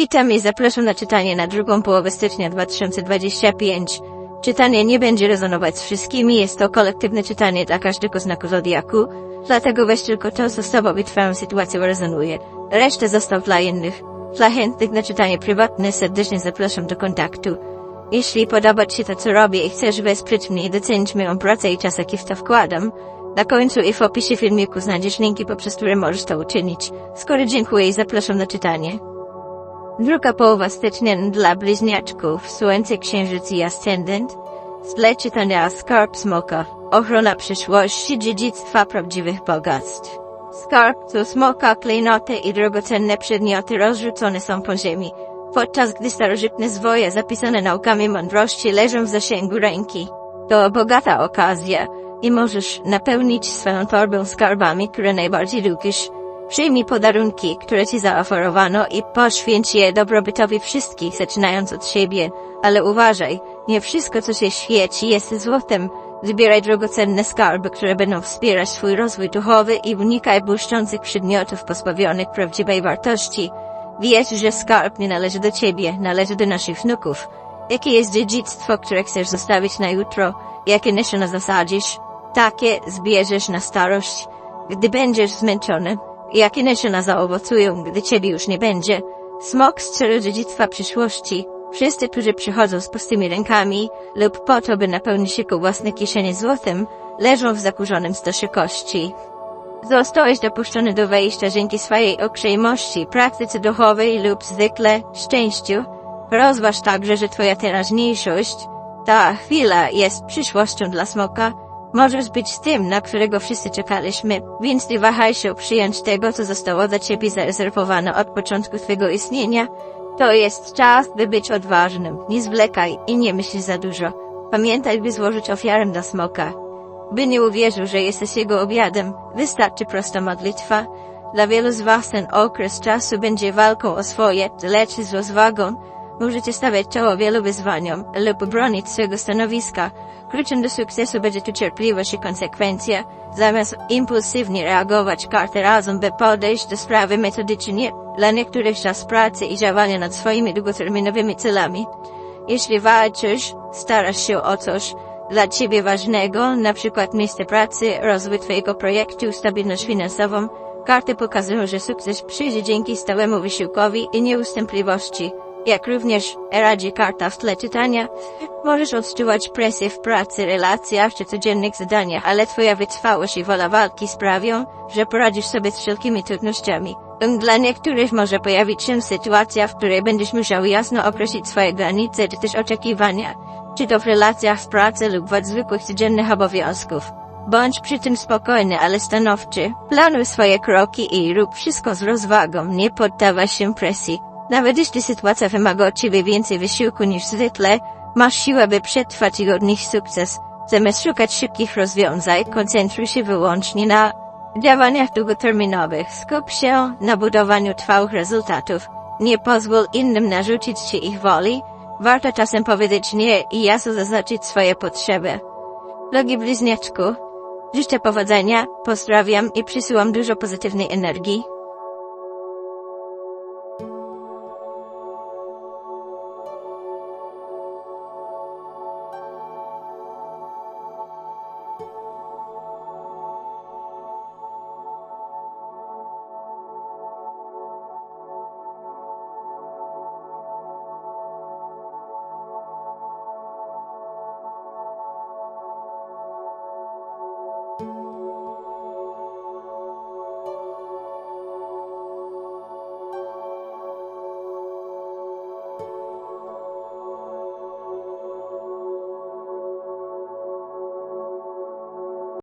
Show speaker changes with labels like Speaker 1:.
Speaker 1: Witam i zapraszam na czytanie na drugą połowę stycznia 2025. Czytanie nie będzie rezonować z wszystkimi, jest to kolektywne czytanie dla każdego znaku zodiaku, dlatego weź tylko to, co z tobą i twoją sytuacją rezonuje. Resztę zostaw dla innych. Dla chętnych na czytanie prywatne serdecznie zapraszam do kontaktu. Jeśli podoba Ci się to, co robię i chcesz wesprzeć mnie i docenić moją pracę i czas, jaki w to wkładam, na końcu i w opisie filmiku znajdziesz linki, poprzez które możesz to uczynić. Skoro dziękuję i zapraszam na czytanie. Druga połowa stycznia dla bliźniaczków, Słońce, Księżyc i Ascendent. Zle czytania Skarb Smoka. Ochrona przyszłości, dziedzictwa prawdziwych bogactw. Skarb to smoka, klejnoty i drogocenne przedmioty rozrzucone są po ziemi, podczas gdy starożytne zwoje zapisane naukami mądrości leżą w zasięgu ręki. To bogata okazja i możesz napełnić swoją torbę skarbami, które najbardziej lubisz. Przyjmij podarunki, które ci zaoferowano i poświęć je dobrobytowi wszystkich, zaczynając od siebie. Ale uważaj, nie wszystko, co się świeci, jest złotem. Wybieraj drogocenne skarby, które będą wspierać twój rozwój duchowy i unikaj błyszczących przedmiotów pozbawionych prawdziwej wartości. Wiesz, że skarb nie należy do ciebie, należy do naszych wnuków. Jakie jest dziedzictwo, które chcesz zostawić na jutro? Jakie nasiona zasadzisz? Takie zbierzesz na starość, gdy będziesz zmęczony. Jakie nasiona zaowocują, gdy ciebie już nie będzie? Smok strzela dziedzictwa przyszłości. Wszyscy, którzy przychodzą z pustymi rękami lub po to, by napełnić jego własne kieszenie złotem, leżą w zakurzonym stosie kości. Zostałeś dopuszczony do wejścia dzięki swojej uprzejmości, praktyce duchowej lub zwykle szczęściu. Rozważ także, że twoja teraźniejszość, ta chwila jest przyszłością dla smoka. Możesz być tym, na którego wszyscy czekaliśmy, więc nie wahaj się przyjąć tego, co zostało dla ciebie zarezerwowane od początku twego istnienia. To jest czas, by być odważnym. Nie zwlekaj i nie myśl za dużo. Pamiętaj, by złożyć ofiarę dla smoka. By nie uwierzył, że jesteś jego obiadem, wystarczy prosta modlitwa. Dla wielu z was ten okres czasu będzie walką o swoje, lecz z rozwagą możecie stawiać czoło wielu wyzwaniom lub bronić swojego stanowiska. Kluczem do sukcesu będzie tu cierpliwość i konsekwencja. Zamiast impulsywnie reagować kartę razem, by podejść do sprawy metodycznie, dla niektórych czas pracy i działania nad swoimi długoterminowymi celami. Jeśli walczysz, starasz się o coś dla ciebie ważnego, na przykład miejsce pracy, rozwój twojego projektu, stabilność finansową, karty pokazują, że sukces przyjdzie dzięki stałemu wysiłkowi i nieustępliwości. Jak również radzi karta w tle czytania, możesz odczuwać presję w pracy, relacjach czy codziennych zadaniach, ale twoja wytrwałość i wola walki sprawią, że poradzisz sobie z wszelkimi trudnościami. Dla niektórych może pojawić się sytuacja, w której będziesz musiał jasno określić swoje granice czy też oczekiwania, czy to w relacjach w pracy lub w zwykłych codziennych obowiązków. Bądź przy tym spokojny, ale stanowczy. Planuj swoje kroki i rób wszystko z rozwagą, nie poddawaj się presji. Nawet jeśli sytuacja wymaga od ciebie więcej wysiłku niż zwykle, masz siłę, by przetrwać i odnieść sukces. Zamiast szukać szybkich rozwiązań, koncentruj się wyłącznie na działaniach długoterminowych. Skup się na budowaniu trwałych rezultatów. Nie pozwól innym narzucić ci ich woli. Warto czasem powiedzieć nie i jasno zaznaczyć swoje potrzeby. Drogi bliźniaczku, życzę powodzenia, pozdrawiam i przysyłam dużo pozytywnej energii.